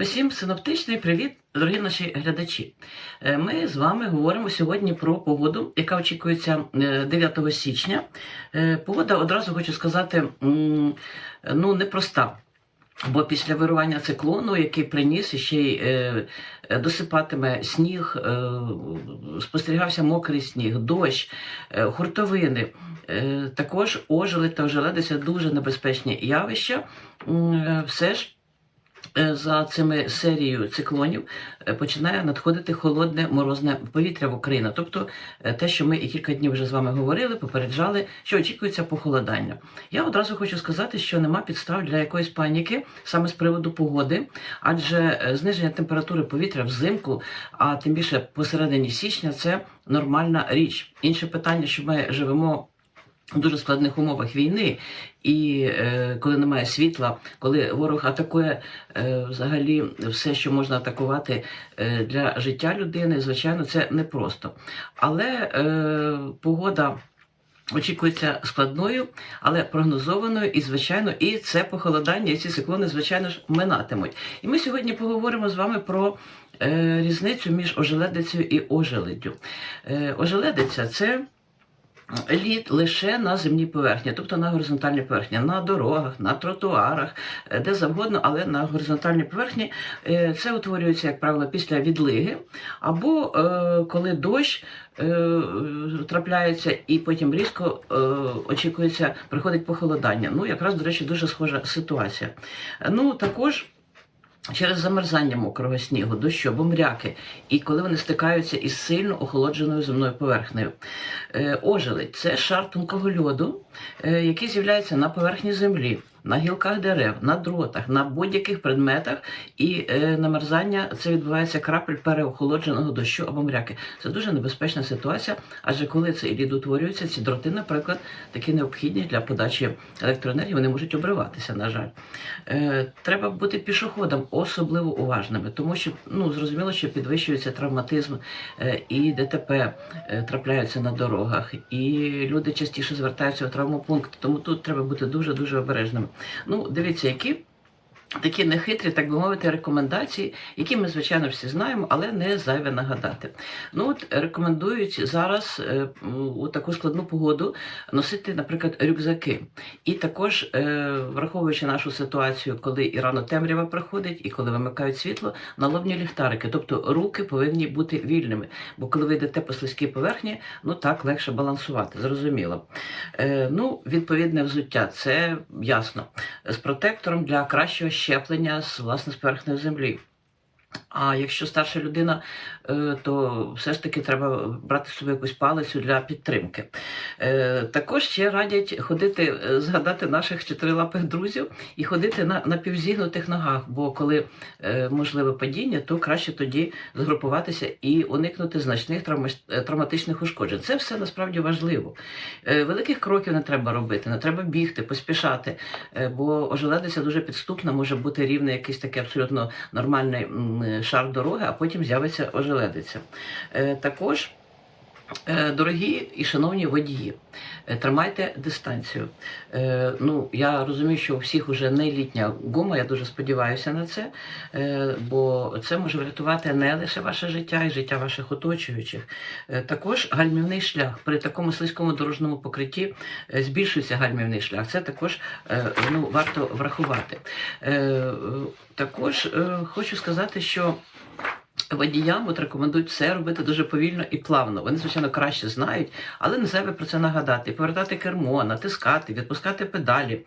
Усім синоптичний привіт, дорогі наші глядачі. Е, Ми з вами говоримо сьогодні про погоду, яка очікується е, 9 січня. Е, Погода одразу хочу сказати, ну непроста. Бо після вирування циклону, який приніс ще й е, е, досипатиме сніг, е, спостерігався мокрий сніг, дощ, е, хуртовини, е, також ожили та ожеледися дуже небезпечні явища. Е, Все ж е, за цими серією циклонів е, починає надходити холодне морозне повітря в Україну. Тобто е, те, що ми і кілька днів вже з вами говорили, попереджали, що очікується похолодання. Я одразу хочу сказати, що нема підстав для якоїсь паніки саме з приводу погоди, адже е, зниження температури повітря взимку, а тим більше посередині січня, це нормальна річ. Інше питання, що ми живемо. У дуже складних умовах війни, і е, коли немає світла, коли ворог атакує е, взагалі все, що можна атакувати е, для життя людини, звичайно, це непросто. Але е, погода. Очікується складною, але прогнозованою, і звичайно, і це похолодання, і ці циклони, звичайно ж, минатимуть. І ми сьогодні поговоримо з вами про е, різницю між ожеледицею і ожеледдю. Е, ожеледиця це лід лише на земній поверхні, тобто на горизонтальній поверхні, на дорогах, на тротуарах, е, де завгодно, але на горизонтальній поверхні е, це утворюється, як правило, після відлиги, або е, коли дощ трапляється і потім різко очікується, приходить похолодання. Ну, якраз, до речі, дуже схожа ситуація. Ну, також. Через замерзання мокрого снігу, дощу або мряки, і коли вони стикаються із сильно охолодженою земною поверхнею. Е, Ожеледь це шар тонкого льоду, е, який з'являється на поверхні землі, на гілках дерев, на дротах, на будь-яких предметах, і е, намерзання це відбувається крапель переохолодженого дощу або мряки. Це дуже небезпечна ситуація, адже коли цей лід утворюється, ці дроти, наприклад, такі необхідні для подачі електроенергії, вони можуть обриватися, на жаль. Е, треба бути пішоходом особливо уважними, тому що ну зрозуміло, що підвищується травматизм е, і ДТП е, трапляються на дорогах, і люди частіше звертаються у травмопункт. Тому тут треба бути дуже дуже обережними. Ну, дивіться, які. Такі нехитрі, так би мовити, рекомендації, які ми, звичайно, всі знаємо, але не зайве нагадати. Ну от рекомендують зараз е, у таку складну погоду носити, наприклад, рюкзаки. І також, е, враховуючи нашу ситуацію, коли і рано темрява приходить, і коли вимикають світло, налобні ліхтарики, тобто руки повинні бути вільними. Бо коли ви йдете по слизькій поверхні, ну так легше балансувати, зрозуміло. Е, ну, відповідне взуття, це ясно. З протектором для кращого щеплення з власне з поверхної землі. А якщо старша людина, е, то все ж таки треба брати з собою якусь палицю для підтримки. Е, Також ще радять ходити, е, згадати наших чотирилапих друзів і ходити на напівзігнутих ногах, бо коли можливе падіння, то краще тоді згрупуватися і уникнути значних травма- травматичних ушкоджень. Це все насправді важливо. Великих кроків не треба робити, не треба бігти, поспішати, бо ожеледиця дуже підступна, може бути рівний якийсь такий абсолютно нормальний шар дороги, а потім з'явиться ожеледиця. Е, Також. Е, Дорогі і шановні водії, е, тримайте дистанцію. Е, ну, я розумію, що у всіх вже не літня гума, я дуже сподіваюся на це, бо це може врятувати не лише ваше життя, і життя ваших оточуючих. Також гальмівний шлях. При такому слизькому дорожньому покритті збільшується гальмівний шлях. Це також ну, варто врахувати. Також хочу сказати, що Водіям от рекомендують все робити дуже повільно і плавно. Вони, звичайно, краще знають, але не зайве про це нагадати. Повертати кермо, натискати, відпускати педалі.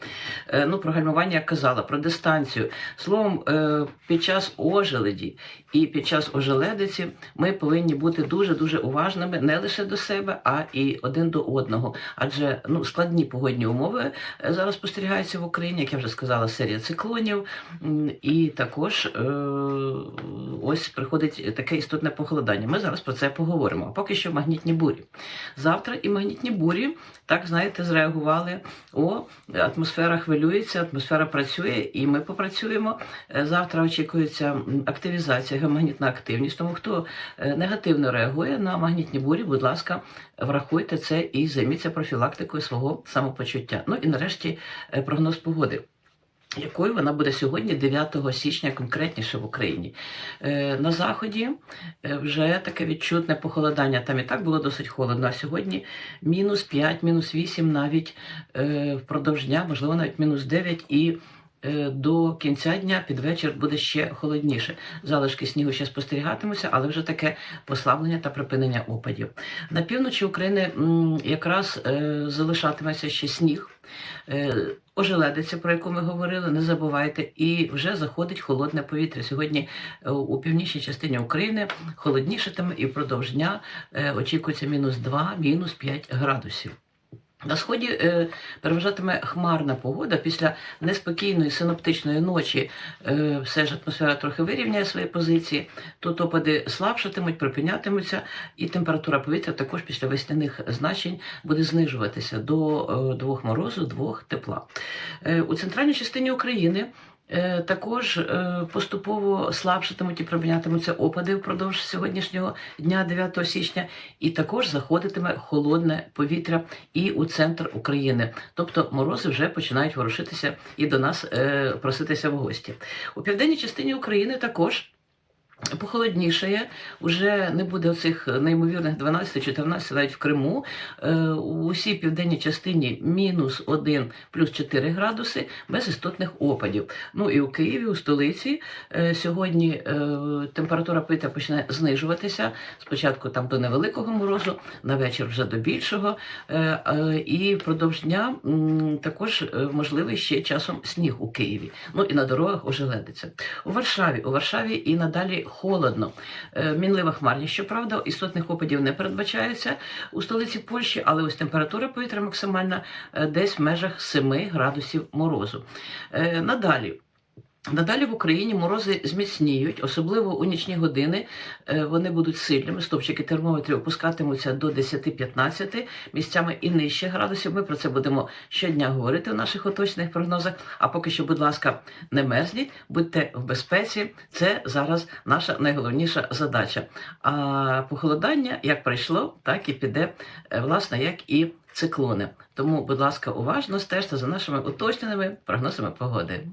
Е, ну, про гальмування я казала, про дистанцію. Словом, е, під час ожеледі і під час ожеледиці ми повинні бути дуже-дуже уважними не лише до себе, а і один до одного. Адже ну, складні погодні умови е, зараз спостерігаються в Україні, як я вже сказала, серія циклонів. І також е, ось приходить таке істотне похолодання. Ми зараз про це поговоримо. А поки що магнітні бурі. Завтра і магнітні бурі, так знаєте, зреагували. О, атмосфера хвилюється, атмосфера працює, і ми попрацюємо. Е, Завтра очікується активізація, геомагнітна активність. Тому хто е, негативно реагує на магнітні бурі, будь ласка, врахуйте це і займіться профілактикою свого самопочуття. Ну і нарешті е, прогноз погоди. Якою вона буде сьогодні, 9 січня, конкретніше в Україні. Е, На заході е, вже таке відчутне похолодання. Там і так було досить холодно. А сьогодні мінус 5, мінус 8 навіть е, впродовж дня, можливо, навіть мінус 9 і. Е, До кінця дня під вечір буде ще холодніше. Залишки снігу ще спостерігатимуться, але вже таке послаблення та припинення опадів. На півночі України якраз е, залишатиметься ще сніг. Е, Ожеледиця, про яку ми говорили, не забувайте, і вже заходить холодне повітря. Сьогодні у північній частині України холоднішатиме і впродовж дня очікується мінус 2, мінус 5 градусів. На сході е, переважатиме хмарна погода після неспокійної синоптичної ночі. Е, все ж атмосфера трохи вирівняє свої позиції. Тут опади слабшатимуть, припинятимуться, і температура повітря також після весняних значень буде знижуватися до е, двох морозу, двох тепла. Е, у центральній частині України. Е, Також е, поступово слабшатимуть і припинятимуться опади впродовж сьогоднішнього дня, 9 січня, і також заходитиме холодне повітря і у центр України. Тобто морози вже починають ворушитися і до нас е, проситися в гості. У південній частині України також. Похолоднішає, уже не буде оцих неймовірних 12-14, навіть в Криму. Е, У усій південній частині мінус 1 плюс 4 градуси без істотних опадів. Ну і у Києві, у столиці, е, сьогодні е, температура повітря почне знижуватися. Спочатку там до невеликого морозу, на вечір вже до більшого. Е, е, І впродовж дня також е, можливий ще часом сніг у Києві. Ну і на дорогах ожеледиться. У Варшаві, у Варшаві і надалі холодно. Е, Мінлива хмарність, щоправда, істотних опадів не передбачається у столиці Польщі, але ось температура повітря максимальна е, десь в межах 7 градусів морозу. Е, Надалі. Надалі в Україні морози зміцніють, особливо у нічні години. Е, Вони будуть сильними. Стопчики термометрів опускатимуться до 10-15, місцями і нижче градусів. Ми про це будемо щодня говорити в наших оточених прогнозах. А поки що, будь ласка, не мерзніть, будьте в безпеці. Це зараз наша найголовніша задача. А похолодання як прийшло, так і піде, е, власне, як і циклони. Тому, будь ласка, уважно стежте за нашими уточненими прогнозами погоди.